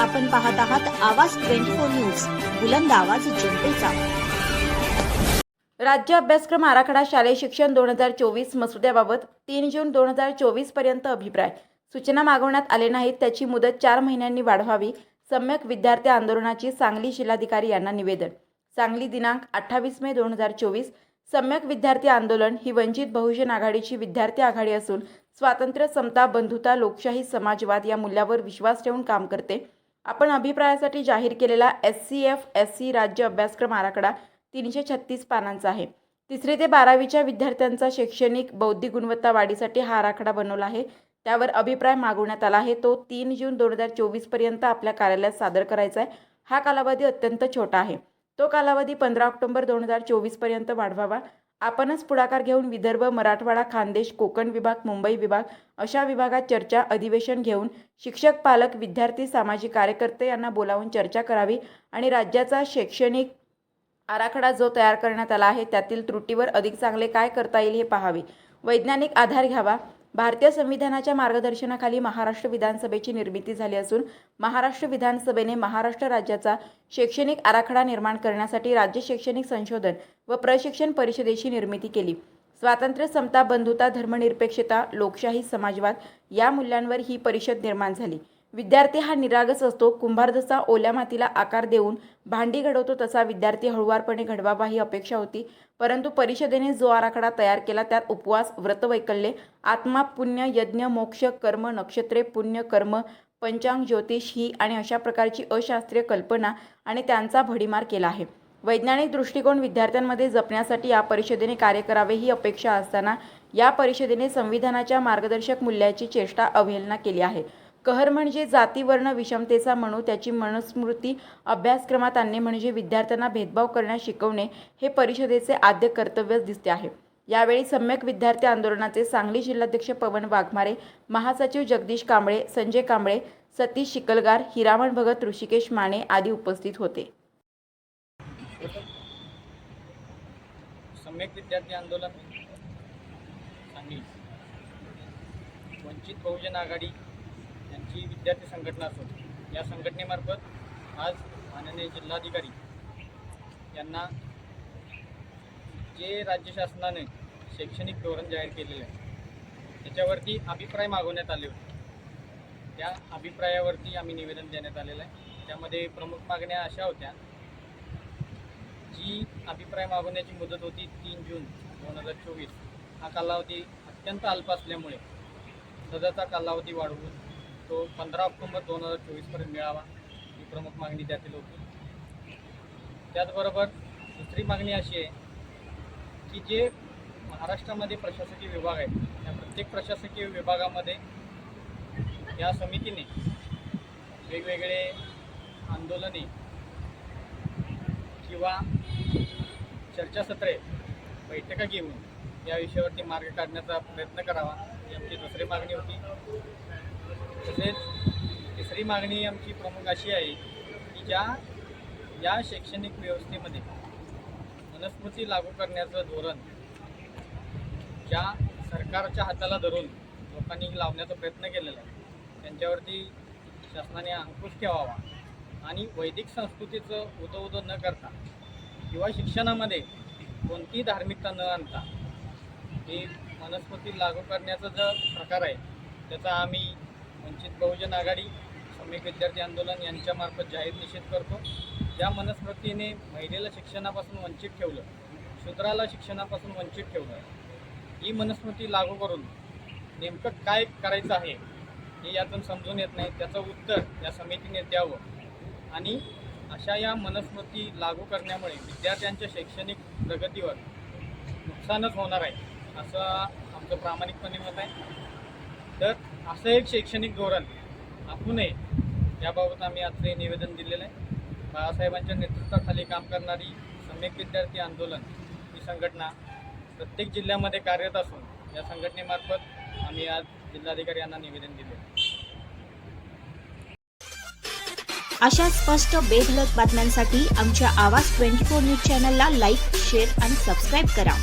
आपण पाहत आहात आवाज ट्वेंटी फोर न्यूज बुलंद आवाज जनतेचा. राज्य अभ्यासक्रम आराखडा शालेय शिक्षण दोन हजार चोवीस मसुद्याबाबत तीन जून दोन हजार चोवीसपर्यंत अभिप्राय. सूचना मागवण्यात आले नाहीत त्याची मुदत चार महिन्यांनी वाढवावी सम्यक विद्यार्थी आंदोलनाची सांगली जिल्हाधिकारी यांना निवेदन. सांगली दिनांक अठ्ठावीस मे दोन हजार चोवीस सम्यक विद्यार्थी आंदोलन ही वंचित बहुजन आघाडीची विद्यार्थी आघाडी असून स्वातंत्र्य समता बंधुता लोकशाही समाजवाद या मूल्यावर विश्वास ठेवून काम करते. आपण अभिप्रायासाठी जाहीर केलेला S C F S C राज्य अभ्यासक्रम आराखडा तीनशे छत्तीस पानांचा आहे. तिसरी ते बारावीच्या विद्यार्थ्यांचा शैक्षणिक बौद्धिक गुणवत्ता वाढीसाठी हा आराखडा बनवला आहे. त्यावर अभिप्राय मागवण्यात आला आहे. तो तीन जून दोन हजार चोवीसपर्यंत आपल्या कार्यालयात सादर करायचा आहे. हा कालावधी अत्यंत छोटा आहे. तो कालावधी पंधरा ऑक्टोबर दोन हजार चोवीसपर्यंत वाढवावा. आपणच पुढाकार घेऊन विदर्भ मराठवाडा खानदेश कोकण विभाग मुंबई विभाग अशा विभागात चर्चा अधिवेशन घेऊन शिक्षक पालक विद्यार्थी सामाजिक कार्यकर्ते यांना बोलावून चर्चा करावी आणि राज्याचा शैक्षणिक आराखडा जो तयार करण्यात आला आहे त्यातील त्रुटीवर अधिक चांगले काय करता येईल हे पाहावे. वैज्ञानिक आधार घ्यावा. भारतीय संविधानाच्या मार्गदर्शनाखाली महाराष्ट्र विधानसभेची निर्मिती झाली असून महाराष्ट्र विधानसभेने महाराष्ट्र राज्याचा शैक्षणिक आराखडा निर्माण करण्यासाठी राज्य शैक्षणिक संशोधन व प्रशिक्षण परिषदेची निर्मिती केली. स्वातंत्र्य समता बंधुता धर्मनिरपेक्षता लोकशाही समाजवाद या मूल्यांवर ही परिषद निर्माण झाली. विद्यार्थी हा निरागस असतो कुंभार जसा ओल्या मातीला आकार देऊन भांडी घडवतो तसा विद्यार्थी हळुवारपणे घडवावा ही अपेक्षा होती. परंतु परिषदेने जो आराखडा तयार केला त्यात उपवास व्रतवैकल्ये आत्मा पुण्य यज्ञ मोक्ष कर्म नक्षत्रे पुण्य कर्म पंचांग ज्योतिष ही आणि अशा प्रकारची अशास्त्रीय कल्पना आणि त्यांचा भडीमार केला आहे. वैज्ञानिक दृष्टिकोन विद्यार्थ्यांमध्ये जपण्यासाठी या परिषदेने कार्य करावे ही अपेक्षा असताना या परिषदेने संविधानाच्या मार्गदर्शक मूल्याची चेष्टा अवहेलना केली आहे. कहर म्हणजे जातीवर्ण विषमतेचा म्हणू त्याची मनुस्मृती अभ्यासक्रमात आणणे म्हणजे विद्यार्थ्यांना भेदभाव करण्यास शिकवणे हे परिषदेचे आद्य कर्तव्यच दिसते आहे. यावेळी सम्यक विद्यार्थी आंदोलनाचे सांगली जिल्हाध्यक्ष पवन वाघमारे महासचिव जगदीश कांबळे संजय कांबळे सतीश शिकलगार हिरामण भगत ऋषिकेश माने आदी उपस्थित होते. सम्यक विद्यार्थी आंदोलन सांगली. वंचित बहुजन आघाडी यांची विद्यार्थी संघटना असून या संघटनेमार्फत आज माननीय जिल्हाधिकारी यांना जे राज्य शासनाने शैक्षणिक धोरण जाहीर केलेले आहे त्याच्यावरती अभिप्राय मागवण्यात आले होते. त्या अभिप्रायावरती आम्ही निवेदन देण्यात आलेलं आहे. त्यामध्ये प्रमुख मागण्या अशा होत्या जी अभिप्राय मागवण्याची मुदत होती तीन जून दोन हजार चोवीस. हा कालावधी अत्यंत अल्प असल्यामुळे सदरचा कालावधी वाढवून तो पंधरा ऑक्टोबर दोन हजार चोवीसपर्यंत मिळावा ही प्रमुख मागणी त्यातील होती. त्याचबरोबर दुसरी मागणी अशी आहे की जे महाराष्ट्रामध्ये प्रशासकीय विभाग आहेत त्या प्रत्येक प्रशासकीय विभागामध्ये या समितीने वेगवेगळे आंदोलने किंवा चर्चासत्रे बैठका घेऊन या विषयावरती मार्ग काढण्याचा प्रयत्न करावा ही आमची दुसरी मागणी होती. तसेच तिसरी मागणी आमची प्रमुख अशी आहे की ज्या या शैक्षणिक व्यवस्थेमध्ये मनस्मृती लागू करण्याचं धोरण ज्या सरकारच्या हाताला धरून लोकांनी लावण्याचा प्रयत्न केलेला आहे त्यांच्यावरती शासनाने अंकुश ठेवावा आणि वैदिक संस्कृतीचं उदो उदो न करता किंवा शिक्षणामध्ये कोणतीही धार्मिकता न आणता ही मनस्मृती लागू करण्याचा जो प्रकार आहे त्याचा आम्ही वंचित बहुजन आघाडी श्रमिक विद्यार्थी आंदोलन यांच्यामार्फत जाहीर निषेध करतो. ज्या मनस्मृतीने महिलेला शिक्षणापासून वंचित ठेवलं शूद्राला शिक्षणापासून वंचित ठेवलं. ही मनस्मृती लागू करून नेमकं काय करायचं आहे हे यातून समजून येत नाही. त्याचं उत्तर या समितीने द्यावं. आणि अशा या मनस्मृती लागू करण्यामुळे विद्यार्थ्यांच्या शैक्षणिक प्रगतीवर नुकसानच होणार आहे असं आमचं प्रामाणिकपणे मत आहे. तर असं एक शैक्षणिक धोरण आखू नये. याबाबत आम्ही आज हे निवेदन दिलेलं आहे. बाळासाहेबांच्या नेतृत्वाखाली काम करणारी सम्यक विद्यार्थी आंदोलन ही संघटना प्रत्येक जिल्ह्यामध्ये कार्यरत असून या संघटनेमार्फत आम्ही आज जिल्हाधिकारी यांना निवेदन दिले अशा स्पष्ट बेधलक बातम्यांसाठी आमच्या आवाज ट्वेंटी फोर न्यूज चॅनलला लाईक शेअर आणि सबस्क्राईब करा.